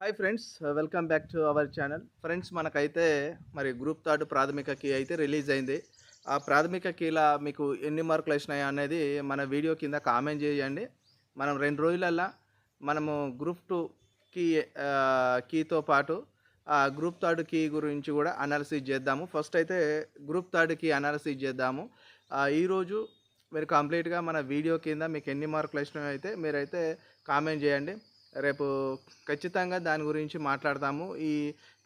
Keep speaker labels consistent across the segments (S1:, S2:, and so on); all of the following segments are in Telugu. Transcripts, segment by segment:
S1: Hi friends welcome back to our channel friends మనకైతే మరి గ్రూప్ థర్డ్ ప్రాథమిక కీ అయితే రిలీజ్ అయింది. ఆ ప్రాథమిక కీలా మీకు ఎన్ని మార్కులు వచ్చినాయి అనేది మన వీడియో కింద కామెంట్ చేయండి. మనం రెండు రోజులల్లా మనము గ్రూప్ టూ కీ కీతో పాటు ఆ గ్రూప్ థర్డ్ కీ గురించి కూడా అనాలిసిస్ చేద్దాము. ఫస్ట్ అయితే గ్రూప్ థర్డ్ కీ అనాలిసిస్ చేద్దాము. ఈరోజు మీరు కంప్లీట్గా మన వీడియో కింద మీకు ఎన్ని మార్కులు వచ్చినాయో అయితే మీరైతే కామెంట్ చేయండి. రేపు ఖచ్చితంగా దాని గురించి మాట్లాడతాము. ఈ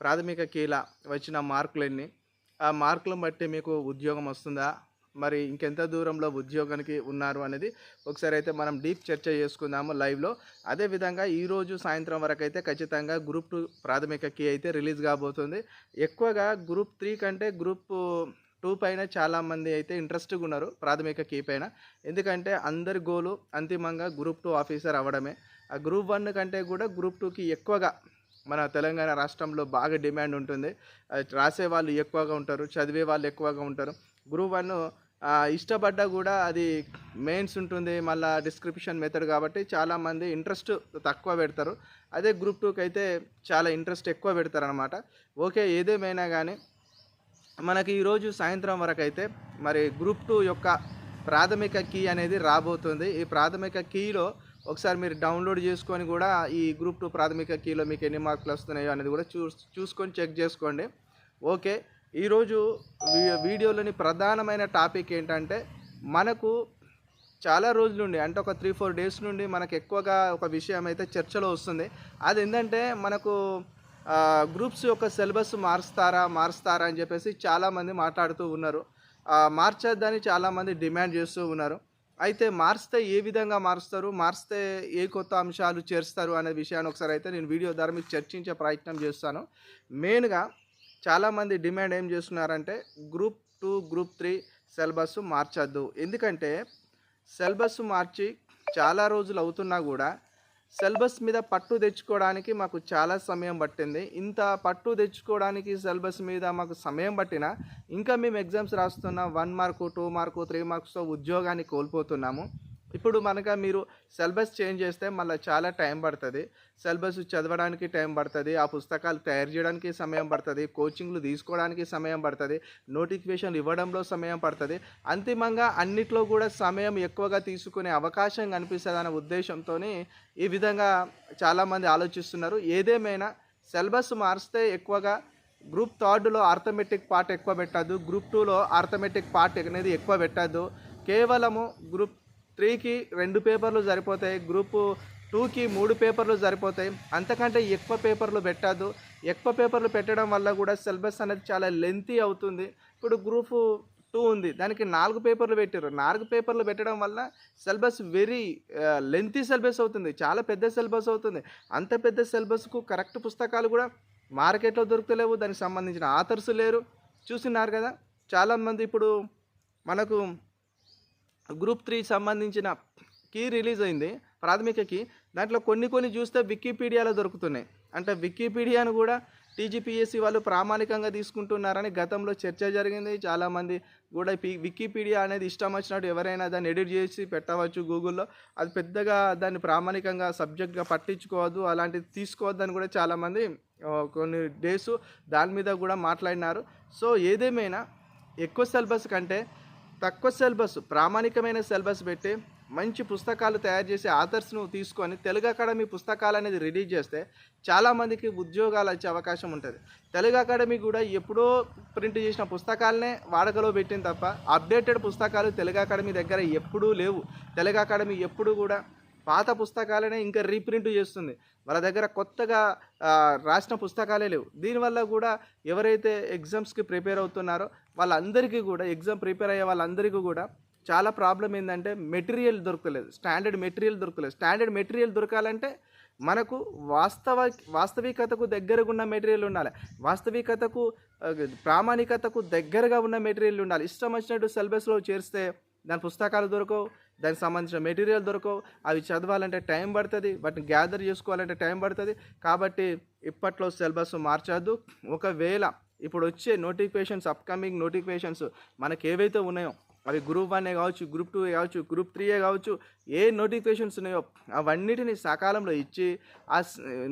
S1: ప్రాథమిక కీల వచ్చిన మార్కులన్నీ. ఆ మార్కులను బట్టి మీకు ఉద్యోగం వస్తుందా? మరి ఇంకెంత దూరంలో ఉద్యోగానికి ఉన్నారు అనేది ఒకసారి అయితే మనం డీప్ చర్చ చేసుకుందాము లైవ్లో. అదేవిధంగా ఈరోజు సాయంత్రం వరకు అయితే ఖచ్చితంగా గ్రూప్ టూ ప్రాథమిక కీ అయితే రిలీజ్ కాబోతుంది. ఎక్కువగా గ్రూప్ త్రీ కంటే గ్రూప్ టూ పైన చాలామంది అయితే ఇంట్రెస్ట్గా ఉన్నారు ప్రాథమిక కీ పైన. ఎందుకంటే అందరి గోలు అంతిమంగా గ్రూప్ టూ ఆఫీసర్ అవ్వడమే. ఆ గ్రూప్ వన్ కంటే కూడా గ్రూప్ టూకి ఎక్కువగా మన తెలంగాణ రాష్ట్రంలో బాగా డిమాండ్ ఉంటుంది. అది రాసే వాళ్ళు ఎక్కువగా ఉంటారు చదివే వాళ్ళు ఎక్కువగా ఉంటారు. గ్రూప్ వన్ ఇష్టపడ్డా కూడా అది మెయిన్స్ ఉంటుంది మళ్ళీ డిస్క్రిప్షన్ మెథడ్ కాబట్టి చాలామంది ఇంట్రెస్ట్ తక్కువ పెడతారు. అదే గ్రూప్ టూకి అయితే చాలా ఇంట్రెస్ట్ ఎక్కువ పెడతారు అనమాట ఓకే ఏదేమైనా కానీ మనకి ఈరోజు సాయంత్రం వరకు అయితే మరి గ్రూప్ టూ యొక్క ప్రాథమిక కీ అనేది రాబోతుంది. ఈ ప్రాథమిక కీలో ఒకసారి మీరు డౌన్లోడ్ చేసుకొని కూడా ఈ గ్రూప్ టూ ప్రాథమిక కీలో మీకు ఎన్ని మార్కులు వస్తున్నాయో అనేది కూడా చూ చూసుకొని చెక్ చేసుకోండి. ఓకే ఈరోజు వీడియోలోని ప్రధానమైన టాపిక్ ఏంటంటే మనకు చాలా రోజుల నుండి అంటే ఒక త్రీ ఫోర్ డేస్ నుండి మనకు ఎక్కువగా ఒక విషయం అయితే చర్చలో వస్తుంది. అది ఏంటంటే మనకు గ్రూప్స్ యొక్క సిలబస్ మారుస్తారా మారుస్తారా అని చెప్పేసి చాలామంది మాట్లాడుతూ ఉన్నారు. మార్చేద్దని చాలామంది డిమాండ్ చేస్తూ ఉన్నారు. అయితే మార్స్తే ఏ విధంగా మారుస్తారు? మార్స్తే ఏ కొత్త అంశాలు చేరుస్తారు అనే విషయాన్ని ఒకసారి అయితే నేను వీడియో ద్వారా మీకు చర్చించే ప్రయత్నం చేస్తాను. మెయిన్గా చాలామంది డిమాండ్ ఏం చేస్తున్నారంటే group two group three syllabus మార్చద్దు. ఎందుకంటే సిలబస్ మార్చి చాలా రోజులు అవుతున్నా కూడా సిలబస్ మీద పట్టు తెచ్చుకోవడానికి మాకు చాలా సమయం పట్టింది. ఇంత పట్టు తెచ్చుకోవడానికి సిలబస్ మీద మాకు సమయం పట్టినా ఇంకా మేము ఎగ్జామ్స్ రాస్తున్న one mark two mark three మార్క్స్తో ఉద్యోగాన్ని కోల్పోతున్నాము. ఇప్పుడు మనక మీరు సిలబస్ చేంజ్ చేస్తే మళ్ళీ చాలా టైం పడుతుంది. సిలబస్ చదవడానికి టైం పడుతుంది. ఆ పుస్తకాలు తయారు చేయడానికి సమయం పడుతుంది. కోచింగ్లు తీసుకోవడానికి సమయం పడుతుంది. నోటిఫికేషన్ ఇవ్వడంలో సమయం పడుతుంది. అంతిమంగా అన్నిట్లో కూడా సమయం ఎక్కువగా తీసుకునే అవకాశం కనిపిస్తుంది అనే ఉద్దేశంతో ఈ విధంగా చాలామంది ఆలోచిస్తున్నారు. ఏదేమైనా సిలబస్ మారిస్తే ఎక్కువగా గ్రూప్ థర్డ్లో ఆర్థమెటిక్ పార్ట్ ఎక్కువ పెట్టద్దు. గ్రూప్ టూలో ఆర్థమెటిక్ పార్ట్ అనేది ఎక్కువ పెట్టద్దు. కేవలము గ్రూప్ త్రీకి రెండు పేపర్లు సరిపోతాయి గ్రూప్ టూకి మూడు పేపర్లు సరిపోతాయి. అంతకంటే ఎక్కువ పేపర్లు పెట్టద్దు. ఎక్కువ పేపర్లు పెట్టడం వల్ల కూడా సిలబస్ అనేది చాలా లెంతీ అవుతుంది. ఇప్పుడు గ్రూప్ టూ ఉంది దానికి నాలుగు పేపర్లు పెట్టారు నాలుగు పేపర్లు పెట్టడం వల్ల సిలబస్ వెరీ లెంతీ సిలబస్ అవుతుంది. చాలా పెద్ద సిలబస్ అవుతుంది. అంత పెద్ద సిలబస్కు కరెక్ట్ పుస్తకాలు కూడా మార్కెట్లో దొరుకుతలేవు. దానికి సంబంధించిన ఆథర్స్ లేరు. చూసినారు కదా చాలామంది ఇప్పుడు మనకు గ్రూప్ త్రీ సంబంధించిన కీ రిలీజ్ అయింది ప్రాథమిక కీ దాంట్లో కొన్ని కొన్ని చూస్తే వికీపీడియాలో దొరుకుతున్నాయి. అంటే వికీపీడియాను కూడా టీజీపీఎస్సీ వాళ్ళు ప్రామాణికంగా తీసుకుంటున్నారని గతంలో చర్చ జరిగింది. చాలామంది కూడా వికీపీడియా అనేది ఇష్టం వచ్చినట్టు ఎవరైనా దాన్ని ఎడిట్ చేసి పెట్టవచ్చు గూగుల్లో. అది పెద్దగా దాన్ని ప్రామాణికంగా సబ్జెక్ట్గా పట్టించుకోవద్దు అలాంటిది తీసుకోవద్దని కూడా చాలామంది కొన్ని డేస్ దాని మీద కూడా మాట్లాడినారు. సో ఏదేమైనా ఎక్కువ సిలబస్ కంటే తక్కువ సిలబస్ ప్రామాణికమైన సిలబస్ పెట్టి మంచి పుస్తకాలు తయారు చేసే ఆథర్స్ను తీసుకొని తెలుగు అకాడమీ పుస్తకాలు అనేది రిలీజ్ చేస్తే చాలామందికి ఉద్యోగాలు వచ్చే అవకాశం ఉంటుంది. తెలుగు అకాడమీ కూడా ఎప్పుడో ప్రింట్ చేసిన పుస్తకాలనే వాడకలో పెట్టింది తప్ప అప్డేటెడ్ పుస్తకాలు తెలుగు అకాడమీ దగ్గర ఎప్పుడూ లేవు. తెలుగు అకాడమీ ఎప్పుడు కూడా పాత పుస్తకాలనే ఇంకా రీప్రింట్ చేస్తుంది. వాళ్ళ దగ్గర కొత్తగా రాసిన పుస్తకాలే లేవు. దీనివల్ల కూడా ఎవరైతే ఎగ్జామ్స్కి ప్రిపేర్ అవుతున్నారో వాళ్ళందరికీ కూడా ఎగ్జామ్ ప్రిపేర్ అయ్యే వాళ్ళందరికీ కూడా చాలా ప్రాబ్లం ఏంటంటే మెటీరియల్ దొరకలేదు. స్టాండర్డ్ మెటీరియల్ దొరకలేదు. స్టాండర్డ్ మెటీరియల్ దొరకాలంటే మనకు వాస్తవ వాస్తవికతకు దగ్గరగా ఉన్న మెటీరియల్ ఉండాలి. వాస్తవికతకు ప్రామాణికతకు దగ్గరగా ఉన్న మెటీరియల్ ఉండాలి. ఇష్టం వచ్చినట్టు సిలబస్లో చేరిస్తే దాని పుస్తకాలు దొరకవు. దానికి సంబంధించిన మెటీరియల్ దొరకవు. అవి చదవాలంటే టైం పడుతుంది వాటిని గ్యాదర్ చేసుకోవాలంటే టైం పడుతుంది. కాబట్టి ఇప్పట్లో సిలబస్ మార్చద్దు. ఒకవేళ ఇప్పుడు వచ్చే నోటిఫికేషన్స్ అప్కమింగ్ నోటిఫికేషన్స్ మనకి ఏవైతే ఉన్నాయో అవి గ్రూప్ వన్ కావచ్చు గ్రూప్ టూ కావచ్చు గ్రూప్ త్రీయే కావచ్చు ఏ నోటిఫికేషన్స్ ఉన్నాయో అవన్నిటిని సకాలంలో ఇచ్చి ఆ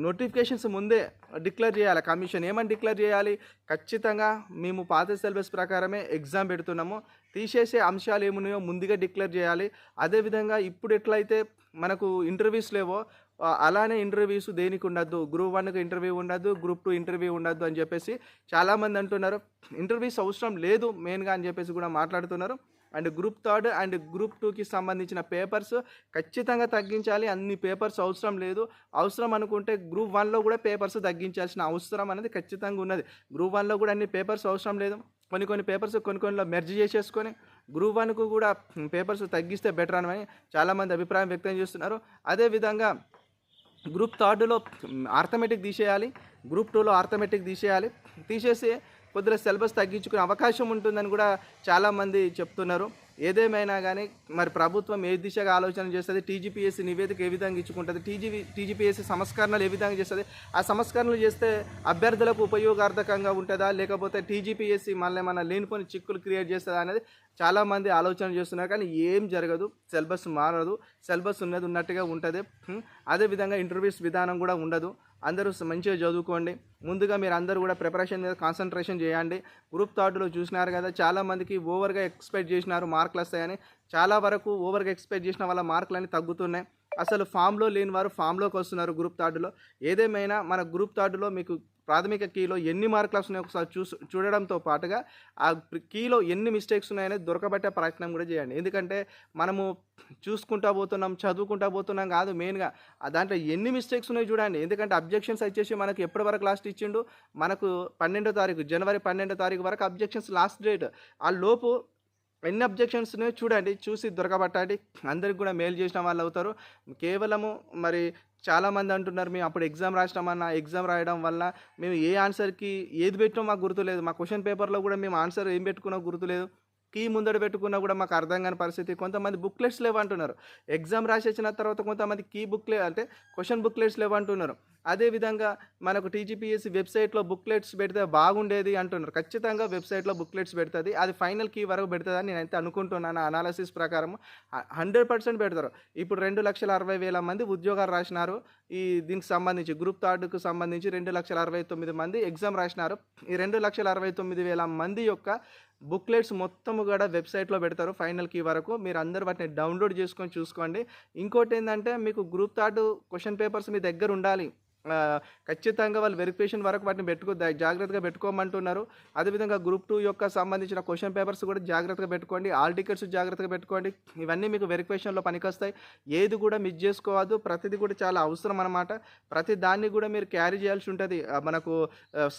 S1: నోటిఫికేషన్స్ ముందే డిక్లేర్ చేయాలి. కమిషన్ ఏమని డిక్లేర్ చేయాలి? ఖచ్చితంగా మేము పాత సిలబస్ ప్రకారమే ఎగ్జామ్ పెడుతున్నాము. తీసేసే అంశాలు ఏమున్నాయో ముందుగా డిక్లేర్ చేయాలి. అదేవిధంగా ఇప్పుడు ఎట్లయితే మనకు ఇంటర్వ్యూస్ లేవో అలానే ఇంటర్వ్యూస్ దేనికి ఉండద్దు? గ్రూప్ వన్కి ఇంటర్వ్యూ ఉండద్దు గ్రూప్ టూ ఇంటర్వ్యూ ఉండద్దు అని చెప్పేసి చాలామంది అంటున్నారు. ఇంటర్వ్యూస్ అవసరం లేదు మెయిన్గా అని చెప్పేసి కూడా మాట్లాడుతున్నారు. And group third and group టూకి సంబంధించిన పేపర్స్ ఖచ్చితంగా తగ్గించాలి. అన్ని పేపర్స్ అవసరం లేదు. అవసరం అనుకుంటే గ్రూప్ వన్లో కూడా పేపర్స్ తగ్గించాల్సిన అవసరం అనేది ఖచ్చితంగా ఉన్నది. గ్రూప్ వన్లో కూడా అన్ని పేపర్స్ అవసరం లేదు. కొన్ని కొన్ని పేపర్స్ కొన్ని కొన్నిలో మెర్జ్ చేసేసుకొని గ్రూప్ వన్కు కూడా పేపర్స్ తగ్గిస్తే బెటర్ అని చాలామంది అభిప్రాయం వ్యక్తం చేస్తున్నారు. అదేవిధంగా గ్రూప్ థర్డ్లో ఆర్థమెటిక్ తీసేయాలి. గ్రూప్ టూలో ఆర్థమెటిక్ తీసేయాలి. తీసేసి కొద్దిగా సిలబస్ తగ్గించుకునే అవకాశం ఉంటుందని కూడా చాలామంది చెప్తున్నారు. ఏదేమైనా కానీ మరి ప్రభుత్వం ఏ దిశగా ఆలోచన చేస్తుంది? టీజీపీఎస్సీ నివేదిక ఏ విధంగా ఇచ్చుకుంటుంది? టీజీ టీజీపీఎస్సీ సంస్కరణలు ఏ విధంగా చేస్తుంది? ఆ సంస్కరణలు చేస్తే అభ్యర్థులకు ఉపయోగార్థకంగా ఉంటుందా? లేకపోతే టీజీపీఎస్సీ మళ్ళీ మన లేనిపోని చిక్కులు క్రియేట్ చేస్తుందా అనేది చాలామంది ఆలోచన చేస్తున్నారు. కానీ ఏం జరగదు. సిలబస్ మారదు. సిలబస్ ఉన్నది ఉన్నట్టుగా ఉంటుంది. అదేవిధంగా ఇంటర్వ్యూస్ విధానం కూడా ఉండదు. అందరూ మంచిగా చదువుకోండి. ముందుగా మీరు అందరూ కూడా ప్రిపరేషన్ మీద కాన్సన్ట్రేషన్ చేయండి. గ్రూప్ థర్డ్లో చూసినారు కదా చాలామందికి ఓవర్గా ఎక్స్పెక్ట్ చేసినారు మార్కులు వస్తాయని చాలా వరకు ఓవర్గా ఎక్స్పెక్ట్ చేసిన వాళ్ళ మార్కులు అన్నీ తగ్గుతున్నాయి. అసలు ఫామ్లో లేని వారు ఫామ్లోకి వస్తున్నారు గ్రూప్ థర్డ్లో ఏదేమైనా మన గ్రూప్ థర్డ్లో మీకు ప్రాథమిక కీలో ఎన్ని మార్కులు వస్తున్నాయో ఒకసారి చూసు చూడడంతో పాటుగా ఆ కీలో ఎన్ని మిస్టేక్స్ ఉన్నాయనేది దొరకబట్టే ప్రయత్నం కూడా చేయండి. ఎందుకంటే మనము చూసుకుంటా పోతున్నాం చదువుకుంటా పోతున్నాం కాదు మెయిన్గా దాంట్లో ఎన్ని మిస్టేక్స్ ఉన్నాయో చూడండి. ఎందుకంటే అబ్జెక్షన్స్ వచ్చేసి మనకు ఎప్పటి వరకు లాస్ట్ ఇచ్చిండు? మనకు పన్నెండో తారీఖు జనవరి పన్నెండో తారీఖు వరకు అబ్జెక్షన్స్ లాస్ట్ డేట్ ఆ లోపు ఎన్ని అబ్జెక్షన్స్ ఉన్నాయో చూడండి చూసి దొరకబట్టండి. అందరికి కూడా మెయిల్ చేసిన వాళ్ళు అవుతారు. కేవలము మరి చాలామంది అంటున్నారు మేము అప్పుడు ఎగ్జామ్ రాసినామన్న ఎగ్జామ్ రాయడం వల్ల మేము ఏ ఆన్సర్కి ఏది పెట్టినా మాకు గుర్తులేదు. మా క్వశ్చన్ పేపర్లో కూడా మేము ఆన్సర్ ఏం పెట్టుకున్నా గుర్తులేదు. కీ ముందర పెట్టుకున్నా కూడా మాకు అర్థం కాని పరిస్థితి. కొంతమంది బుక్లెట్స్ లేవంటున్నారు. ఎగ్జామ్ రాసేసిన తర్వాత కొంతమంది కీ బుక్లే అంటే క్వశ్చన్ బుక్లెట్స్ లేవంటున్నారు. అదేవిధంగా మనకు టీజీపీఎస్సీ వెబ్సైట్లో బుక్లెట్స్ పెడితే బాగుండేది అంటున్నారు. ఖచ్చితంగా వెబ్సైట్లో బుక్లెట్స్ పెడుతుంది. అది ఫైనల్ కీ వరకు పెడుతుందని నేనైతే అనుకుంటున్నాను. అనాలసిస్ ప్రకారం హండ్రెడ్ పర్సెంట్ పెడతారు. ఇప్పుడు రెండు లక్షల అరవై వేల మంది ఉద్యోగాలు రాసినారు. ఈ దీనికి సంబంధించి గ్రూప్ థర్డ్కు సంబంధించి రెండు లక్షల అరవై తొమ్మిది మంది ఎగ్జామ్ రాసినారు. ఈ రెండు లక్షల అరవై తొమ్మిది వేల మంది యొక్క బుక్లెట్స్ మొత్తం కూడా వెబ్సైట్లో పెడతారు ఫైనల్కి వరకు. మీరు అందరు వాటిని డౌన్లోడ్ చేసుకొని చూసుకోండి. ఇంకోటి ఏంటంటే మీకు గ్రూప్ థర్డ్ క్వశ్చన్ పేపర్స్ మీ దగ్గర ఉండాలి. ఖచ్చితంగా వాళ్ళు వెరిఫికేషన్ వరకు వాటిని పెట్టుకో జాగ్రత్తగా పెట్టుకోమంటున్నారు. అదేవిధంగా గ్రూప్ టూ యొక్క సంబంధించిన క్వశ్చన్ పేపర్స్ కూడా జాగ్రత్తగా పెట్టుకోండి. ఆల్ టికెట్స్ జాగ్రత్తగా పెట్టుకోండి. ఇవన్నీ మీకు వెరిఫికేషన్లో పనికొస్తాయి. ఏది కూడా మిస్ చేసుకోవద్దు. ప్రతిదీ కూడా చాలా అవసరం అనమాట ప్రతి దాన్ని కూడా మీరు క్యారీ చేయాల్సి ఉంటుంది. మనకు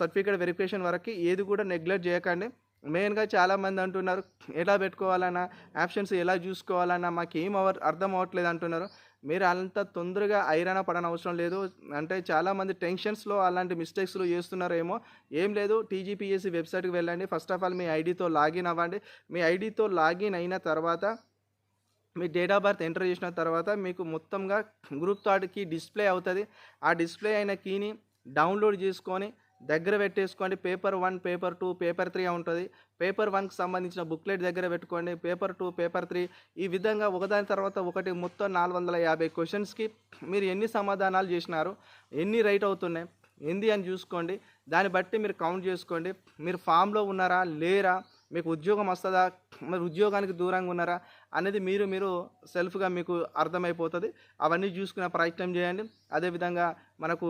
S1: సర్టిఫికేట్ వెరిఫికేషన్ వరకు ఏది కూడా నెగ్లెక్ట్ చేయకండి. మెయిన్గా చాలామంది అంటున్నారు ఎలా పెట్టుకోవాలన్నా ఆప్షన్స్ ఎలా చూసుకోవాలన్నా మాకు ఏం అవ అర్థం అవ్వట్లేదు అంటున్నారు. మీరు అంత తొందరగా ఐరాణ పడని అవసరం లేదు. అంటే చాలామంది టెన్షన్స్లో అలాంటి మిస్టేక్స్లో చేస్తున్నారేమో ఏం లేదు. టీజీపీఎస్సీ వెబ్సైట్కి వెళ్ళండి. ఫస్ట్ ఆఫ్ ఆల్ మీ ఐడితో లాగిన్ అవ్వండి. మీ ఐడితో లాగిన్ అయిన తర్వాత మీ డేట్ ఆఫ్ బర్త్ ఎంటర్ చేసిన తర్వాత మీకు మొత్తంగా గ్రూప్ థర్డ్కి డిస్ప్లే అవుతుంది. ఆ డిస్ప్లే అయిన కీని డౌన్లోడ్ చేసుకొని దగ్గర పెట్టేసుకోండి. Paper one paper two paper three ఉంటుంది. పేపర్ వన్కి సంబంధించిన బుక్లెట్ దగ్గర పెట్టుకోండి. పేపర్ టూ పేపర్ త్రీ ఈ విధంగా ఒకదాని తర్వాత ఒకటి మొత్తం నాలుగు వందల యాభై క్వశ్చన్స్కి మీరు ఎన్ని సమాధానాలు చేసినారు ఎన్ని రైట్ అవుతున్నాయి ఏంది అని చూసుకోండి. దాన్ని బట్టి మీరు కౌంట్ చేసుకోండి. మీరు ఫామ్లో ఉన్నారా లేరా మీకు ఉద్యోగం వస్తుందా మరి ఉద్యోగానికి దూరంగా ఉన్నారా అనేది మీరు మీరు సెల్ఫ్గా మీకు అర్థమైపోతుంది. అవన్నీ చూసుకునే ప్రయత్నం చేయండి. అదేవిధంగా మనకు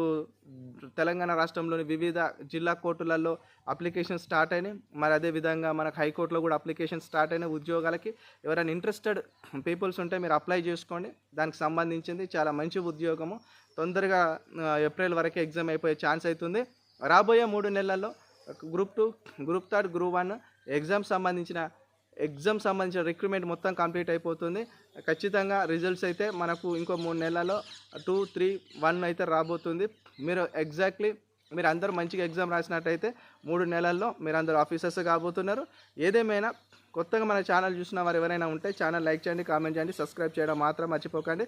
S1: తెలంగాణ రాష్ట్రంలోని వివిధ జిల్లా కోర్టులలో అప్లికేషన్ స్టార్ట్ అయినాయి. మరి అదేవిధంగా మనకు హైకోర్టులో కూడా అప్లికేషన్ స్టార్ట్ అయిన ఉద్యోగాలకి ఎవరైనా ఇంట్రెస్టెడ్ పీపుల్స్ ఉంటే మీరు అప్లై చేసుకోండి. దానికి సంబంధించింది చాలా మంచి ఉద్యోగము. తొందరగా ఏప్రిల్ వరకే ఎగ్జామ్ అయిపోయే ఛాన్స్ అవుతుంది రాబోయే మూడు నెలల్లో group two group third group one exam సంబంధించిన ఎగ్జామ్ సంబంధించిన రిక్రూట్మెంట్ మొత్తం కంప్లీట్ అయిపోతుంది. ఖచ్చితంగా రిజల్ట్స్ అయితే మనకు ఇంకో మూడు నెలల్లో టూ త్రీ వన్ అయితే రాబోతుంది. మీరు ఎగ్జాక్ట్లీ మీరు అందరూ మంచిగా ఎగ్జామ్ రాసినట్టయితే మూడు నెలల్లో మీరు అందరూ ఆఫీసర్స్ కాబోతున్నారు. ఏదేమైనా కొత్తగా మన ఛానల్ చూసిన వారు ఎవరైనా ఉంటే ఛానల్ లైక్ చేయండి కామెంట్ చేయండి సబ్స్క్రైబ్ చేయడం మాత్రం మర్చిపోకండి.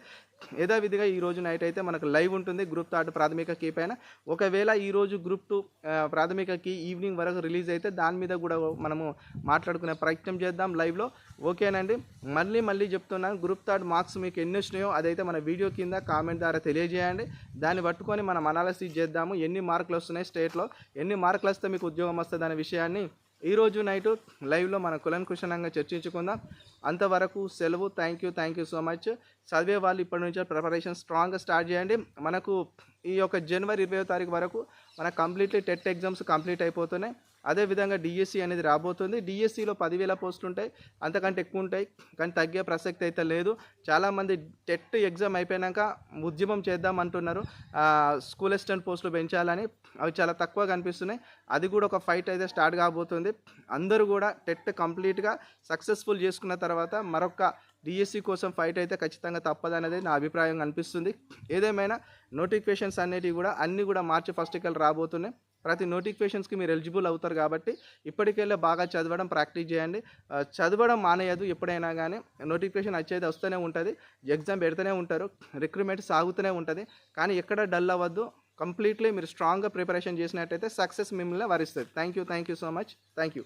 S1: యథావిధిగా ఈ రోజు నైట్ అయితే మనకు లైవ్ ఉంటుంది గ్రూప్ థర్డ్ ప్రాథమిక కీ పైన. ఒకవేళ ఈరోజు గ్రూప్ టూ ప్రాథమిక కీ ఈవినింగ్ వరకు రిలీజ్ అయితే దాని మీద కూడా మనము మాట్లాడుకునే ప్రయత్నం చేద్దాం లైవ్లో ఓకేనండి? మళ్ళీ మళ్ళీ చెప్తున్నాను గ్రూప్ థర్డ్ మార్క్స్ మీకు ఎన్ని వచ్చినాయో అదైతే మన వీడియో కింద కామెంట్ ద్వారా తెలియజేయండి. దాన్ని పట్టుకొని మనం అనాలసిస్ చేద్దాము ఎన్ని మార్కులు వస్తున్నాయి స్టేట్లో ఎన్ని మార్కులు వస్తే మీకు ఉద్యోగం వస్తుంది అనే విషయాన్ని ఈరోజు నైటు నైట్ లైవ్లో మన కులంకుశలంగా చర్చించుకుందాం. అంతవరకు సెలవు. Thank you thank you so much చదివే వాళ్ళు ఇప్పటి నుంచే ప్రిపరేషన్ స్ట్రాంగ్గా స్టార్ట్ చేయండి. మనకు ఈ యొక్క జనవరి ఇరవై తారీఖు వరకు మన కంప్లీట్లీ టెట్ ఎగ్జామ్స్ కంప్లీట్ అయిపోతున్నాయి. అదేవిధంగా డిఎస్సి అనేది రాబోతుంది. డిఎస్సిలో పదివేల పోస్టులు ఉంటాయి. అంతకంటే ఎక్కువ ఉంటాయి. కానీ తగ్గే ప్రసక్తి అయితే లేదు. చాలామంది టెట్ ఎగ్జామ్ అయిపోయాక ఉద్యమం చేద్దాం అంటున్నారు. స్కూల్ అసిస్టెంట్ పోస్టులు పెంచాలని. అవి చాలా తక్కువ కనిపిస్తున్నాయి. అది కూడా ఒక ఫైట్ అయితే స్టార్ట్ కాబోతుంది. అందరూ కూడా టెట్ కంప్లీట్గా సక్సెస్ఫుల్ చేసుకున్న తర్వాత మరొక డిఎస్సి కోసం ఫైట్ అయితే ఖచ్చితంగా తప్పదనేది నా అభిప్రాయం అనిపిస్తుంది. ఏదేమైనా నోటిఫికేషన్స్ అనేటివి కూడా అన్నీ కూడా మార్చి ఫస్ట్కి రాబోతున్నాయి. ప్రతి నోటిఫికేషన్స్కి మీరు ఎలిజిబుల్ అవుతారు కాబట్టి ఇప్పటికెళ్ళే బాగా చదవడం ప్రాక్టీస్ చేయండి. చదవడం మానేయదు ఎప్పుడైనా కానీ నోటిఫికేషన్ వచ్చేది వస్తూనే ఉంటుంది. ఎగ్జామ్ పెడుతూనే ఉంటారు. రిక్రూట్మెంట్ సాగుతూనే ఉంటుంది. కానీ ఎక్కడ డల్ అవ్వద్దు. కంప్లీట్లీ మీరు స్ట్రాంగ్గా ప్రిపరేషన్ చేసినట్టయితే సక్సెస్ మిమ్మల్ని వరిస్తుంది. Thank you thank you so much. Thank you